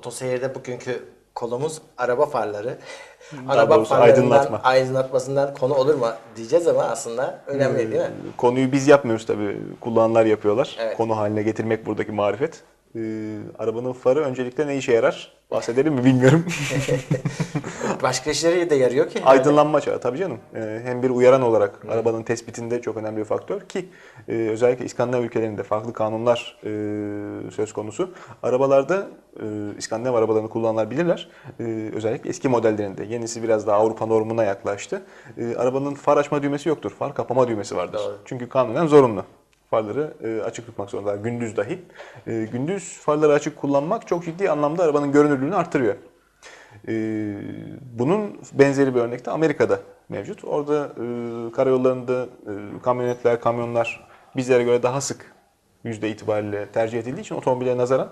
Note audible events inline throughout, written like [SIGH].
Otoseyirde bugünkü konumuz araba farları. Araba doğrusu farlarından aydınlatma. aydınlatmasından konu olur mu diyeceğiz ama aslında önemli değil mi? Konuyu biz yapmıyoruz tabii. Kullananlar yapıyorlar. Evet. Konu haline getirmek buradaki marifet. Ee, arabanın farı öncelikle ne işe yarar? Bahsedelim mi bilmiyorum. [LAUGHS] Başka işlere de yarıyor ki. Aydınlanma çağı tabii canım. Ee, hem bir uyaran olarak arabanın tespitinde çok önemli bir faktör ki e, özellikle İskandinav ülkelerinde farklı kanunlar e, söz konusu. Arabalarda e, İskandinav arabalarını kullananlar bilirler. E, özellikle eski modellerinde yenisi biraz daha Avrupa normuna yaklaştı. E, arabanın far açma düğmesi yoktur. Far kapama düğmesi vardır. Doğru. Çünkü kanunen zorunlu. Farları e, açık tutmak zorundalar. Gündüz dahi. E, gündüz farları açık kullanmak çok ciddi anlamda arabanın görünürlüğünü artırıyor. Ee, bunun benzeri bir örnek de Amerika'da mevcut. Orada e, karayollarında e, kamyonetler, kamyonlar bizlere göre daha sık yüzde itibariyle tercih edildiği için otomobile nazaran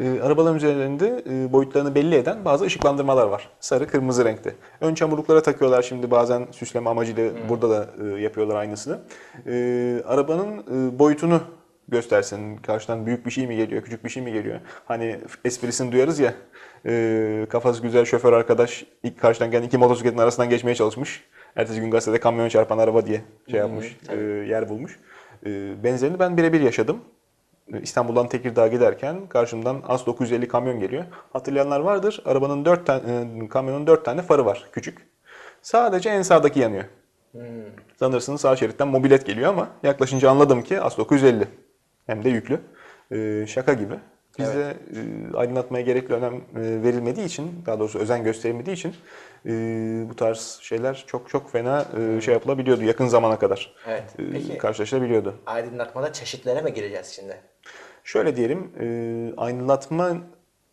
e, arabaların üzerlerinde e, boyutlarını belli eden bazı ışıklandırmalar var. Sarı, kırmızı renkte. Ön çamurluklara takıyorlar şimdi bazen süsleme amacıyla burada da e, yapıyorlar aynısını. E, arabanın e, boyutunu göstersin. Karşıdan büyük bir şey mi geliyor, küçük bir şey mi geliyor? Hani esprisini duyarız ya. e, kafası güzel şoför arkadaş ilk karşıdan gelen iki motosikletin arasından geçmeye çalışmış. Ertesi gün gazetede kamyon çarpan araba diye şey yapmış, e, yer bulmuş. E, benzerini ben birebir yaşadım. İstanbul'dan Tekirdağ'a giderken karşımdan AS 950 kamyon geliyor. Hatırlayanlar vardır. Arabanın 4 tane, kamyonun 4 tane farı var küçük. Sadece en sağdaki yanıyor. Sanırsınız sağ şeritten mobilet geliyor ama yaklaşınca anladım ki AS 950. Hem de yüklü. Ee, şaka gibi. Bizde e, aydınlatmaya gerekli önem e, verilmediği için, daha doğrusu özen gösterilmediği için e, bu tarz şeyler çok çok fena e, şey yapılabiliyordu yakın zamana kadar. Evet. E, Peki karşılaşılabiliyordu. aydınlatmada çeşitlere mi gireceğiz şimdi? Şöyle diyelim, e, aydınlatma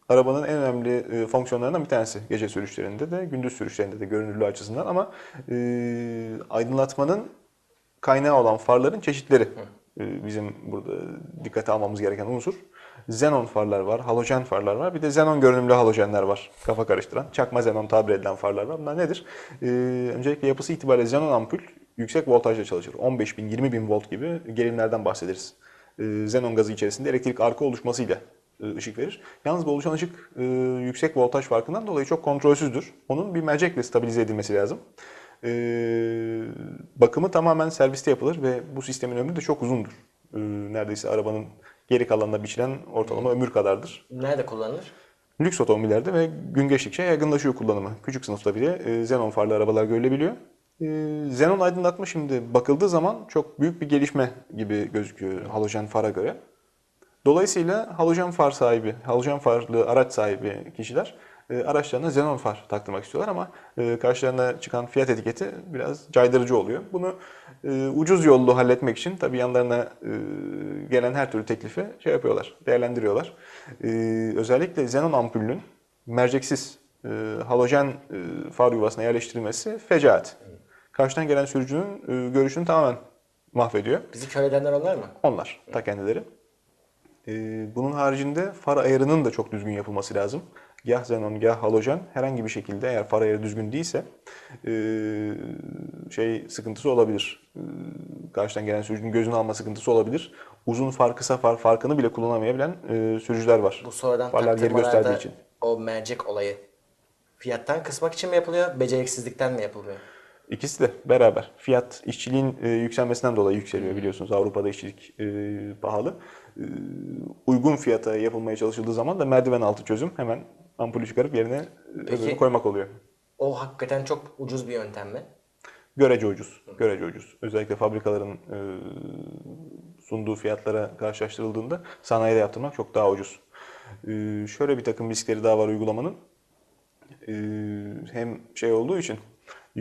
arabanın en önemli e, fonksiyonlarından bir tanesi. Gece sürüşlerinde de, gündüz sürüşlerinde de görünürlüğü açısından ama e, aydınlatmanın kaynağı olan farların çeşitleri e, bizim burada dikkate almamız gereken unsur. Xenon farlar var, halojen farlar var. Bir de xenon görünümlü halojenler var. Kafa karıştıran. Çakma xenon tabir edilen farlar var. Bunlar nedir? E, öncelikle yapısı itibariyle xenon ampul yüksek voltajla çalışır. 15 bin, 20 bin volt gibi gerilimlerden bahsederiz e, xenon gazı içerisinde elektrik arka oluşmasıyla e, ışık verir. Yalnız bu oluşan ışık e, yüksek voltaj farkından dolayı çok kontrolsüzdür. Onun bir mercekle stabilize edilmesi lazım. E, bakımı tamamen serviste yapılır ve bu sistemin ömrü de çok uzundur. E, neredeyse arabanın geri kalanına biçilen ortalama ömür kadardır. Nerede kullanılır? Lüks otomobillerde ve gün geçtikçe yaygınlaşıyor kullanımı. Küçük sınıfta bile e, xenon farlı arabalar görülebiliyor. E, xenon aydınlatma şimdi bakıldığı zaman çok büyük bir gelişme gibi gözüküyor halojen fara göre. Dolayısıyla halojen far sahibi, halojen farlı araç sahibi kişiler araçlarına xenon far taktırmak istiyorlar ama e, karşılarına çıkan fiyat etiketi biraz caydırıcı oluyor. Bunu e, ucuz yollu halletmek için tabii yanlarına e, gelen her türlü teklifi şey yapıyorlar, değerlendiriyorlar. E, özellikle xenon ampulünün merceksiz e, halojen e, far yuvasına yerleştirilmesi fecaat. Karşıdan gelen sürücünün e, görüşünü tamamen mahvediyor. Bizi kör edenler onlar mı? Onlar ta kendileri. Bunun haricinde far ayarının da çok düzgün yapılması lazım. Gah xenon, gah halojen herhangi bir şekilde eğer far ayarı düzgün değilse ee, şey sıkıntısı olabilir. Ee, Karşıdan gelen sürücünün gözünü alma sıkıntısı olabilir. Uzun far, kısa far farkını bile kullanamayabilen ee, sürücüler var. Bu sonradan Farlar geri gösterdiği için. o mercek olayı fiyattan kısmak için mi yapılıyor, beceriksizlikten mi yapılıyor? İkisi de beraber. Fiyat işçiliğin e, yükselmesinden dolayı yükseliyor biliyorsunuz. Avrupa'da işçilik e, pahalı. E, uygun fiyata yapılmaya çalışıldığı zaman da merdiven altı çözüm hemen ampulü çıkarıp yerine Peki- koymak oluyor. O hakikaten çok ucuz bir yöntem mi? Görece ucuz. Görece ucuz. Özellikle fabrikaların sunduğu fiyatlara karşılaştırıldığında sanayide yaptırmak çok daha ucuz. Şöyle bir takım riskleri daha var uygulamanın. Hem şey olduğu için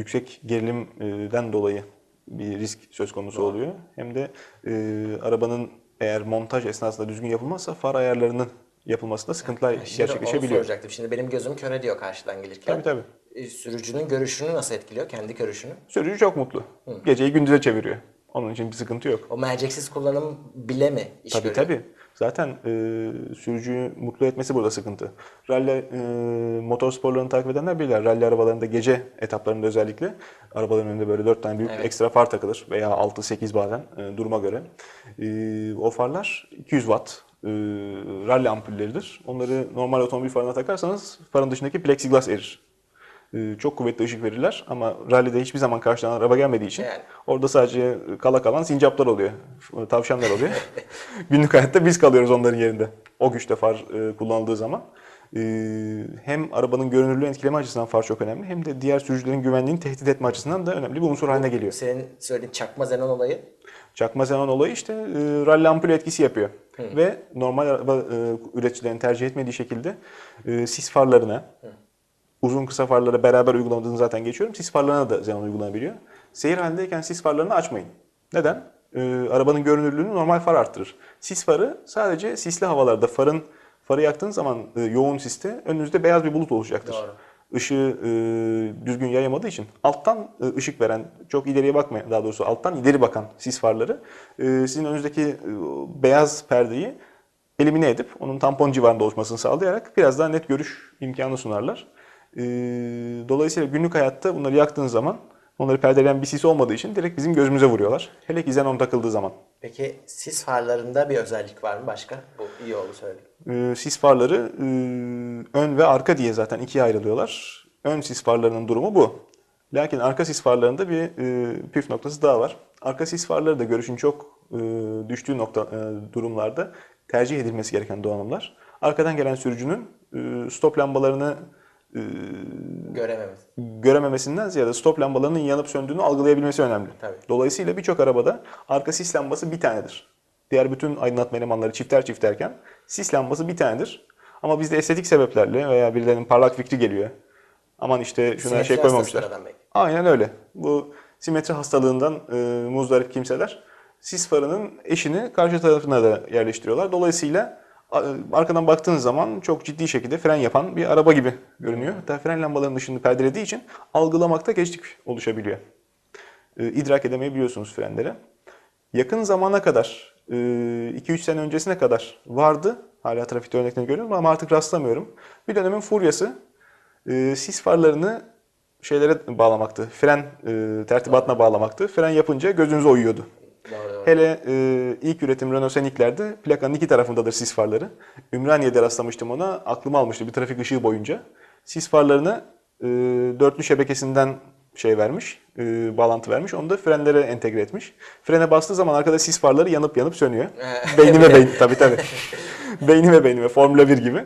yüksek gerilimden dolayı bir risk söz konusu oluyor. Hem de e, arabanın eğer montaj esnasında düzgün yapılmazsa far ayarlarının yapılmasında sıkıntılar Şimdi onu gerçekleşebiliyor. soracaktım. Şimdi benim gözüm kör ediyor karşıdan gelirken. Tabii tabii. E, Sürücünün görüşünü nasıl etkiliyor? Kendi görüşünü. Sürücü çok mutlu. Geceyi gündüze çeviriyor. Onun için bir sıkıntı yok. O merceksiz kullanım bile mi iş Tabii görüyor? tabii. Zaten e, sürücüyü mutlu etmesi burada sıkıntı. Rally e, motor sporlarını takip edenler bilirler. Rally arabalarında gece etaplarında özellikle arabaların önünde böyle 4 tane büyük Evet. ekstra far takılır veya 6-8 bazen e, duruma göre. E, o farlar 200 watt e, rally ampulleridir. Onları normal otomobil farına takarsanız farın dışındaki plexiglas erir. E, çok kuvvetli ışık verirler ama rallide hiçbir zaman karşıdan araba gelmediği için Yani. orada sadece kala kalan sincaplar oluyor, tavşanlar oluyor. [LAUGHS] Günlük hayatta biz kalıyoruz onların yerinde. O güçte far e, kullanıldığı zaman. E, hem arabanın görünürlüğü etkileme açısından far çok önemli hem de diğer sürücülerin güvenliğini tehdit etme açısından da önemli bir unsur haline geliyor. Senin söylediğin çakma xenon olayı. Çakma xenon olayı işte e, rally ampul etkisi yapıyor. Ve normal araba e, üreticilerin tercih etmediği şekilde sis farlarına, uzun kısa farlara beraber uygulamadığını zaten geçiyorum. Sis farlarına da xenon uygulanabiliyor. Seyir halindeyken sis farlarını açmayın. Neden? E, arabanın görünürlüğünü normal far arttırır. Sis farı sadece sisli havalarda farın farı yaktığın zaman e, yoğun siste önünüzde beyaz bir bulut oluşacaktır. Doğru. Işığı e, düzgün yayamadığı için alttan e, ışık veren, çok ileriye bakmayan, daha doğrusu alttan ileri bakan sis farları e, sizin önünüzdeki e, beyaz perdeyi elimine edip onun tampon civarında oluşmasını sağlayarak biraz daha net görüş imkanı sunarlar. E, dolayısıyla günlük hayatta bunları yaktığınız zaman onları perdeleyen bir sis olmadığı için direkt bizim gözümüze vuruyorlar. Hele ki xenon takıldığı zaman. Peki sis farlarında bir özellik var mı başka? Bu iyi oldu söyledim. E, sis farları e, ön ve arka diye zaten ikiye ayrılıyorlar. Ön sis farlarının durumu bu. Lakin arka sis farlarında bir e, püf noktası daha var. Arka sis farları da görüşün çok e, düştüğü nokta e, durumlarda tercih edilmesi gereken donanımlar. Arkadan gelen sürücünün e, stop lambalarını e, Görememez. görememesinden ziyade stop lambalarının yanıp söndüğünü algılayabilmesi önemli. Tabii. Dolayısıyla birçok arabada arka sis lambası bir tanedir. Diğer bütün aydınlatma elemanları çifter çifterken sis lambası bir tanedir. Ama bizde estetik sebeplerle veya birilerinin parlak fikri geliyor. Aman işte şuna Simetri şey koymamışlar. Aynen öyle. Bu simetri hastalığından e, muzdarip kimseler sis farının eşini karşı tarafına da yerleştiriyorlar. Dolayısıyla arkadan baktığınız zaman çok ciddi şekilde fren yapan bir araba gibi görünüyor. Hatta fren lambalarının ışığını perdelediği için algılamakta geçlik oluşabiliyor. E, idrak edemeyebiliyorsunuz frenleri. Yakın zamana kadar, 2-3 sene öncesine kadar vardı. Hala trafikte örneklerini görüyorum ama artık rastlamıyorum. Bir dönemin furyası e, sis farlarını şeylere bağlamaktı. Fren e, tertibatına bağlamaktı. Fren yapınca gözünüze oyuyordu. Hele e, ilk üretim Renault Scenic'lerde plakanın iki tarafındadır sis farları. Ümraniye'de rastlamıştım ona. Aklım almıştı bir trafik ışığı boyunca. Sis farlarını e, dörtlü şebekesinden şey vermiş, e, bağlantı vermiş. Onu da frenlere entegre etmiş. Frene bastığı zaman arkada sis farları yanıp yanıp sönüyor. beynime beyin, [LAUGHS] tabii tabii. beynime beynime, Formula 1 gibi.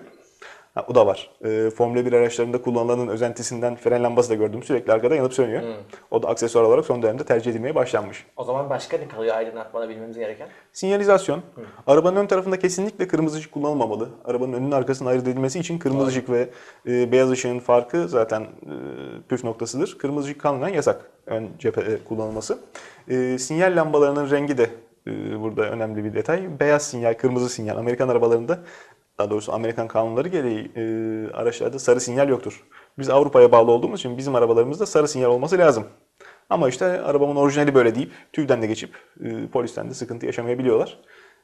Ha, o da var. E, Formula 1 araçlarında kullanılanın özentisinden fren lambası da gördüm. Sürekli arkada yanıp sönüyor. O da aksesuar olarak son dönemde tercih edilmeye başlanmış. O zaman başka ne kalıyor aydınlatmada bilmemiz gereken? Sinyalizasyon. Arabanın ön tarafında kesinlikle kırmızı ışık kullanılmamalı. Arabanın önünün arkasının ayırt edilmesi için kırmızı ışık ve e, beyaz ışığın farkı zaten e, püf noktasıdır. Kırmızı ışık kanunen yasak ön cephede kullanılması. E, sinyal lambalarının rengi de e, burada önemli bir detay. Beyaz sinyal, kırmızı sinyal. Amerikan arabalarında daha doğrusu Amerikan kanunları gereği e, araçlarda sarı sinyal yoktur. Biz Avrupa'ya bağlı olduğumuz için bizim arabalarımızda sarı sinyal olması lazım. Ama işte arabamın orijinali böyle deyip tüyden de geçip e, polisten de sıkıntı yaşamayabiliyorlar.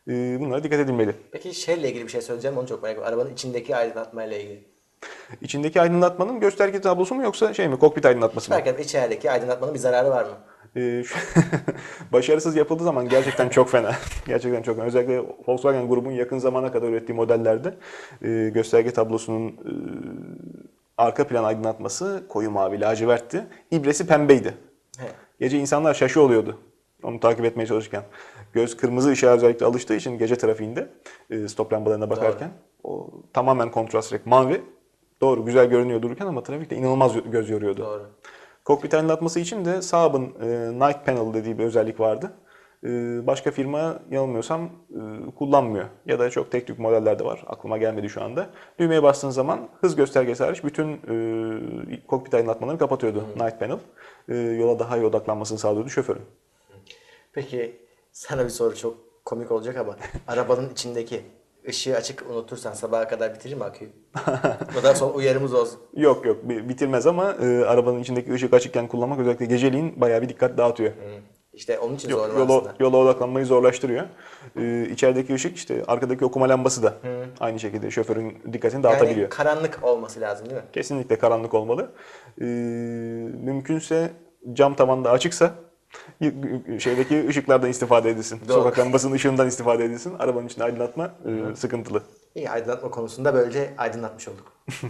E, bunlara dikkat edilmeli. Peki şeyle ilgili bir şey söyleyeceğim onu çok merak ediyorum. Arabanın içindeki aydınlatmayla ilgili. İçindeki aydınlatmanın gösterge tablosu mu yoksa şey mi kokpit aydınlatması mı? Fark etmez içerideki aydınlatmanın bir zararı var mı? E, şu- [LAUGHS] başarısız yapıldığı zaman gerçekten çok fena. [LAUGHS] gerçekten çok fena. Özellikle Volkswagen grubun yakın zamana kadar ürettiği modellerde e, gösterge tablosunun e, arka plan aydınlatması koyu mavi lacivertti. İbresi pembeydi. He. Gece insanlar şaşı oluyordu. Onu takip etmeye çalışırken. Göz kırmızı ışığa özellikle alıştığı için gece trafiğinde e, stop lambalarına bakarken o tamamen kontrast renk mavi. Doğru güzel görünüyor dururken ama trafikte inanılmaz göz yoruyordu. Doğru. Kokpit aydınlatması için de Saab'ın e, Night Panel dediği bir özellik vardı. E, başka firma yanılmıyorsam e, kullanmıyor. Ya da çok tek tük modellerde var. Aklıma gelmedi şu anda. Düğmeye bastığın zaman hız göstergesi hariç bütün e, kokpit aydınlatmalarını kapatıyordu Night Panel. E, yola daha iyi odaklanmasını sağlıyordu şoförün. Peki sana bir soru çok komik olacak ama [LAUGHS] arabanın içindeki ışığı açık unutursan sabaha kadar bitirir mi aküyü? Bu da son uyarımız olsun. Yok yok bi- bitirmez ama e, arabanın içindeki ışık açıkken kullanmak özellikle geceliğin bayağı bir dikkat dağıtıyor. İşte onun için Yo- zor yola, aslında. yola odaklanmayı zorlaştırıyor. Ee, içerideki ışık işte arkadaki okuma lambası da aynı şekilde şoförün dikkatini dağıtabiliyor. Yani karanlık olması lazım değil mi? Kesinlikle karanlık olmalı. Ee, mümkünse cam tavan da açıksa Şeydeki ışıklardan istifade edilsin. Doğru. Sokak lambasının ışığından istifade edilsin. Arabanın içinde aydınlatma e, sıkıntılı. İyi aydınlatma konusunda böylece aydınlatmış olduk. [LAUGHS]